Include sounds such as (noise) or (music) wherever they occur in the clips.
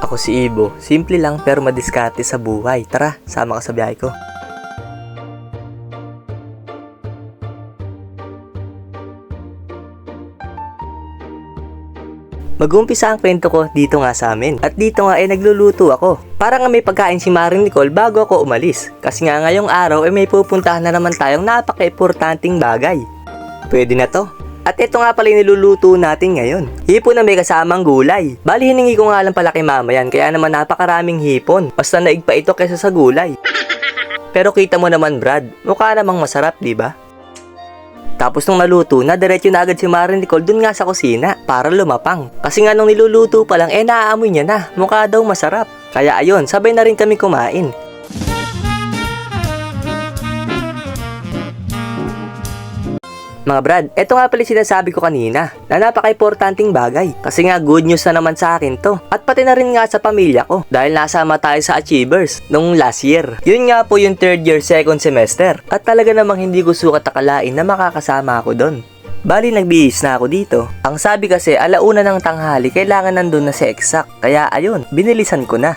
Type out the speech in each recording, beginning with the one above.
Ako si Ibo. Simple lang pero madiskarte sa buhay. Tara, sama ka sa biyahe ko. Mag-umpisa ang kwento ko dito nga sa amin. At dito nga ay nagluluto ako. Para nga may pagkain si Maring Nicole bago ako umalis. Kasi nga ngayong araw ay may pupuntahan na naman tayong napaka-importanting bagay. Pwede na to. At ito nga pala yung niluluto natin ngayon. Hipon na may kasamang gulay. Bali hiningi ko nga lang pala kay mama yan kaya naman napakaraming hipon. Basta naig pa ito kaysa sa gulay. (laughs) Pero kita mo naman Brad, mukha namang masarap di ba? Tapos nung naluto na, diretso na agad si Marin Nicole dun nga sa kusina para lumapang. Kasi nga nung niluluto pa lang, eh naaamoy niya na. Mukha daw masarap. Kaya ayun, sabay na rin kami kumain. Mga Brad, eto nga pala sinasabi ko kanina na napaka-importanting bagay kasi nga good news na naman sa akin to at pati na rin nga sa pamilya ko dahil nasama tayo sa Achievers nung last year. Yun nga po yung third year second semester at talaga namang hindi ko sukat akalain na makakasama ako doon. Bali nagbihis na ako dito. Ang sabi kasi alauna ng tanghali kailangan nandun na si exact kaya ayun binilisan ko na.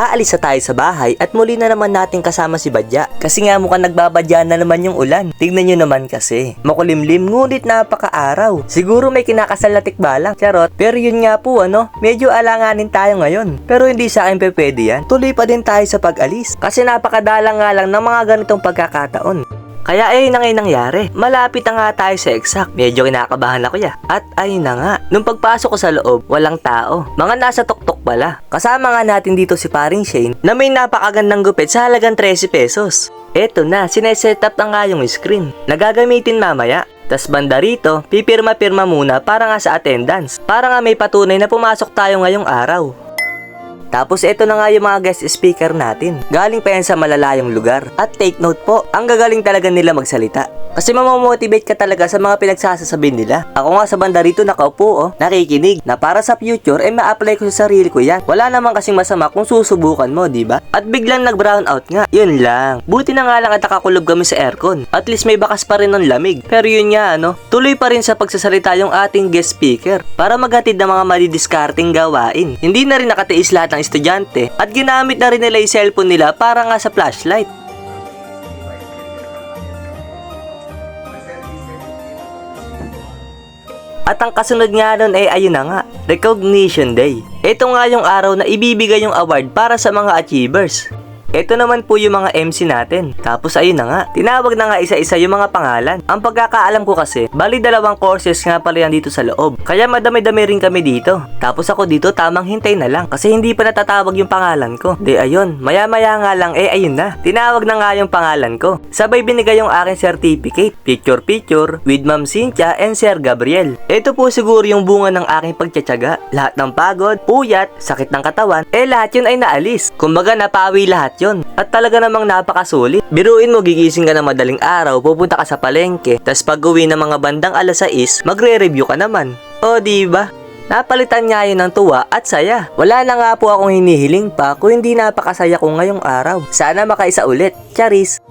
Aalis na tayo sa bahay at muli na naman natin kasama si Badya. Kasi nga mukhang nagbabadya na naman yung ulan. Tignan nyo naman kasi. Makulimlim ngunit napaka-araw. Siguro may kinakasal na tikbalang. Charot. Pero yun nga po ano, medyo alanganin tayo ngayon. Pero hindi sa akin pwede yan. Tuloy pa din tayo sa pag-alis. Kasi napakadalang nga lang ng mga ganitong pagkakataon. Kaya ayun na ngayon nangyari. Malapit na nga tayo sa exact. Medyo kinakabahan ako ya. At ayun na nga. Nung pagpasok ko sa loob, walang tao. Mga nasa tuktok pala. Kasama nga natin dito si paring Shane na may napakagandang gupit sa halagang 13 pesos. Eto na, sineset up na nga yung screen. Nagagamitin mamaya. Tas banda rito, pipirma-pirma muna para nga sa attendance. Para nga may patunay na pumasok tayo ngayong araw. Tapos ito na nga yung mga guest speaker natin. Galing pa yan sa malalayong lugar. At take note po, ang gagaling talaga nila magsalita. Kasi mamamotivate ka talaga sa mga pinagsasasabi nila. Ako nga sa banda rito nakaupo oh, nakikinig na para sa future eh ma-apply ko sa sarili ko yan. Wala naman kasing masama kung susubukan mo, di ba? At biglang nag-brown out nga. Yun lang. Buti na nga lang at nakakulob kami sa aircon. At least may bakas pa rin ng lamig. Pero yun nga ano, tuloy pa rin sa pagsasalita yung ating guest speaker para maghatid ng mga madidiskarting gawain. Hindi na rin nakatiis lahat ng estudyante at ginamit na rin nila yung cellphone nila para nga sa flashlight. At ang kasunod nga nun ay ayun na nga, Recognition Day. Ito nga yung araw na ibibigay yung award para sa mga achievers. Ito naman po yung mga MC natin. Tapos ayun na nga, tinawag na nga isa-isa yung mga pangalan. Ang pagkakaalam ko kasi, bali dalawang courses nga pala yan dito sa loob. Kaya madami-dami rin kami dito. Tapos ako dito tamang hintay na lang kasi hindi pa natatawag yung pangalan ko. Di ayun, maya-maya nga lang eh ayun na. Tinawag na nga yung pangalan ko. Sabay binigay yung aking certificate. Picture-picture with Ma'am Cynthia and Sir Gabriel. Ito po siguro yung bunga ng aking pagtsatsaga. Lahat ng pagod, puyat, sakit ng katawan, eh lahat yun ay naalis. Kumbaga napawi lahat yon. At talaga namang napakasulit. Biruin mo gigising ka na madaling araw, pupunta ka sa palengke, tas pag uwi ng mga bandang alas 6, magre-review ka naman. O di ba? Napalitan nga yun ng tuwa at saya. Wala na nga po akong hinihiling pa kung hindi napakasaya ko ngayong araw. Sana makaisa ulit. Charis!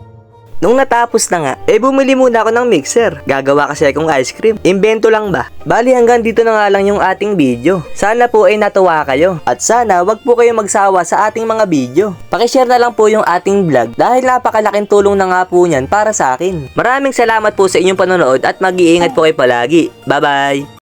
Nung natapos na nga, eh bumili muna ako ng mixer. Gagawa kasi akong ice cream. Invento lang ba? Bali hanggang dito na nga lang yung ating video. Sana po ay natuwa kayo. At sana wag po kayo magsawa sa ating mga video. Pakishare na lang po yung ating vlog dahil napakalaking tulong na nga po niyan para sa akin. Maraming salamat po sa inyong panonood at mag-iingat po kayo palagi. Bye bye!